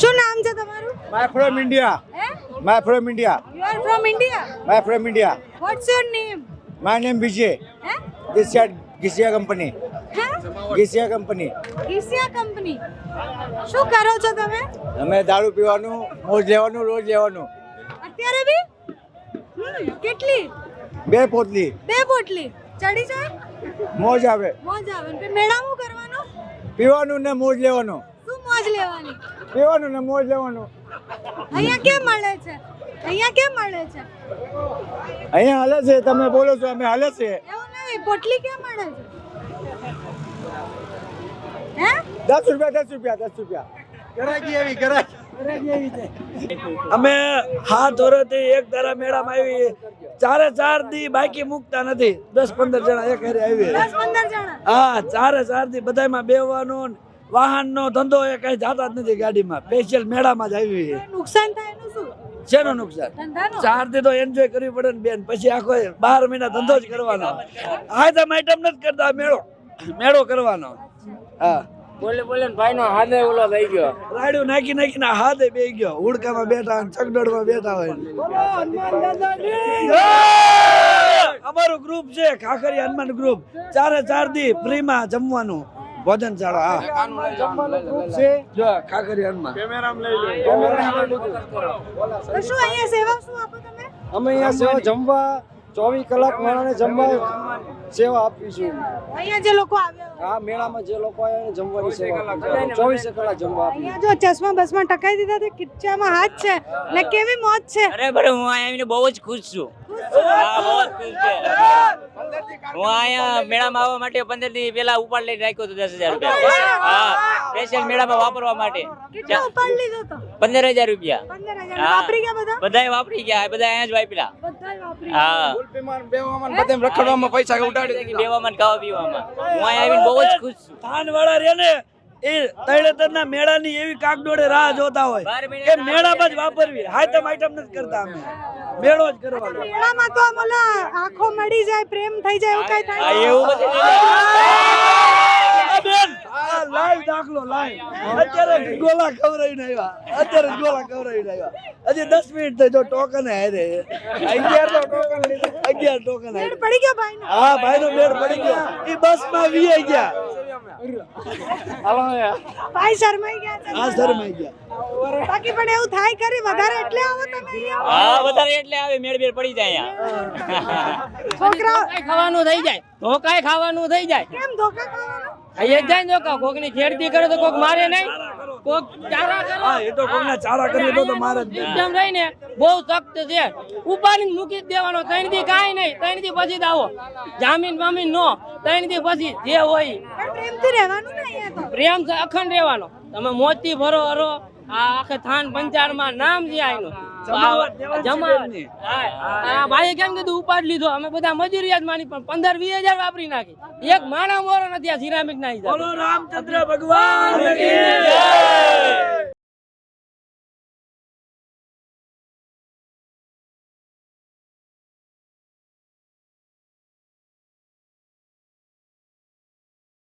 શું નામ છે તમારું? માય ફ્રોમ ઇન્ડિયા હે? My from India you are from India my from India what's your name my name Vijay હે? ગીસિયા ગીસિયા કંપની હે? ગીસિયા કંપની ગિસિયા કંપની શું કરો છો તમે? અમે દારૂ પીવાનું મોજ લેવાનું રોજ લેવાનું. અત્યારે બી? કેટલી? બે પોટલી. બે પોટલી. ચડી જાય? મોજ આવે. મોજ આવે. મેળામાં કરવાનું? પીવાનું ને મોજ લેવાનું. મોજ લેવાની. પીવાનું ને મોજ લેવાનું. અહીંયા કેમ મળે છે? અહીંયા કેમ મળે છે? અહીંયા હાલે છે તમે બોલો છો અમે હાલે છે. એવું નહીં પોટલી કેમ મળે છે? હે? દસ રૂપિયા દસ રૂપિયા દસ રૂપિયા. ગરાકી એવી ગરાકી અમે હાથ વર્ષથી એક ધારા મેળામાં આવી. ચારે ચાર દી બાકી મૂકતા નથી. દસ પંદર જણા એક હારે આવી. હા ચારે ચાર દી બધામાં બેવાનું વાહન નો ધંધો એ કઈ જાતા જ નથી ગાડીમાં. સ્પેશિયલ મેળામાં જ આવી છે. નુકસાન થાય એનું શું? શેનું નુકસાન? ચાર દી તો એન્જોય કરવી પડે ને બેન. પછી આખો બાર મહિના ધંધો જ કરવાનો. હા તો આઈટમ નથી કરતા મેળો. મેળો કરવાનો. હા. બોલે બોલે ભાઈ નો હાથે ઓલો થઈ ગયો. રાડ્યું નાખી નાખીને હાથે બે ગયો. હુડકામાં બેઠા ચકડોળમાં બેઠા હોય અમારું ગ્રુપ છે ખાખરી હનુમાન ગ્રુપ ચારે ચાર દી ફ્રીમાં જમવાનું. ભોજન શાળા હા. જો ખાખરી હનુમાન. તો શું અહીંયા સેવા શું આપો તમે? અમે અહીંયા સેવા જમવા ચોવીસ કલાક માણસને જમવા સેવા આપીશું અહીંયા જે લોકો આવ્યા હોય. મેળામાં જે લોકો આવ્યા એને જમવાની સેવા ચોવીસ કલાક જમવા જો ચશ્મા બસમાં ટકાઈ દીધા છે ખીચામાં હાથ છે ને કેવી મોજ છે? અરે બરે હું અહીંયા આવીને બહુ જ ખુશ છું. હા બહુ જ ખુશ છે. હું અહીંયા મેળામાં આવવા માટે પંદર દિવસ પહેલા ઉપાડ લઈને રાખ્યો હતો દસ હજાર રૂપિયા. હા. સ્પેશિયલ મેળામાં વાપરવા માટે. કેટલો ઉપાડ લીધો તો? પંદર હજાર રૂપિયા. પંદર હજાર. વાપરી ગયા બધા? બધાય વાપરી ગયા બધા અહીંયા જ વાપર્યા. બધાય વાપરી હા. બધે રખડવામાં પૈસા ઉડાડી બેવામાં ને ખાવા પીવામાં. હું અહીંયા આવીને બહુ જ ખુશ છું. થાન વાળા રે ને એ તળેતરના મેળાની એવી કાગડોળે રાહ જોતા હોય કે મેળામાં જ વાપરવી. હાઈટમ આઈટમ નથી કરતા અમે. મેળો જ કરવાનો. મેળામાં તો આંખો મળી જાય પ્રેમ થઈ જાય એવું કઈ થાય એવું બધું આ બેન આ લાઈવ દાખલો લાઈવ અત્યારે ગોલા ખવડાવીને આવ્યા. અત્યારે ગોલા ખવડાવીને આવ્યા. હજી દસ મિનિટ થઈ જો ટોકન હારે. અગિયાર તો ટોકન અગિયાર ટોકન હારે. પડી ગયો ભાઈ હા ભાઈ નો મેળ પડી ગયો. એ બસમાં વીઆઈ ગયા. ભાઈ શરમાઈ ગયા છે શરમાઈ ગયા. બાકી પણ એવું થાય ખરી વધારે એટલે આવો તમે હા વધારે એટલે આવે મેળ બેળ પડી જાય અહીંયા. છોકરાઓ ખાવાનું થઈ જાય. ધોકાય ખાવાનું થઈ જાય. કેમ ધોકા ખાવાનું? અહીંયા જ જાય ને કોકની ખેડતી કરે તો કોક મારે નહીં. કોક ચારા કરે. હા એ તો કોકના ચારા કરીએ તો તો મારે જ નહીં. એકદમ રહીને બહુ સખ્ત છે. ઉપાડીને મૂકી જ દેવાનો ત્રણ દી કાંઈ નહીં ત્રણ દી પછી જ આવો. જામીન બામીન નો ત્રણ દી પછી જે હોય. પ્રેમથી રહેવાનું ને અહીંયા તો. પ્રેમ અખંડ રહેવાનો. તમે મોજથી ભરો હરો. આ આખે થાન પંચારમાં નામ છે આનું ભાઈએ કેમ કીધું ઉપાડ લીધો? અમે બધા મજૂરી જ માની પણ પંદર વીસ હજાર વાપરી નાખી. એક માણા મોરો નથી આ સિરામિક ના બોલો રામચંદ્ર ભગવાન.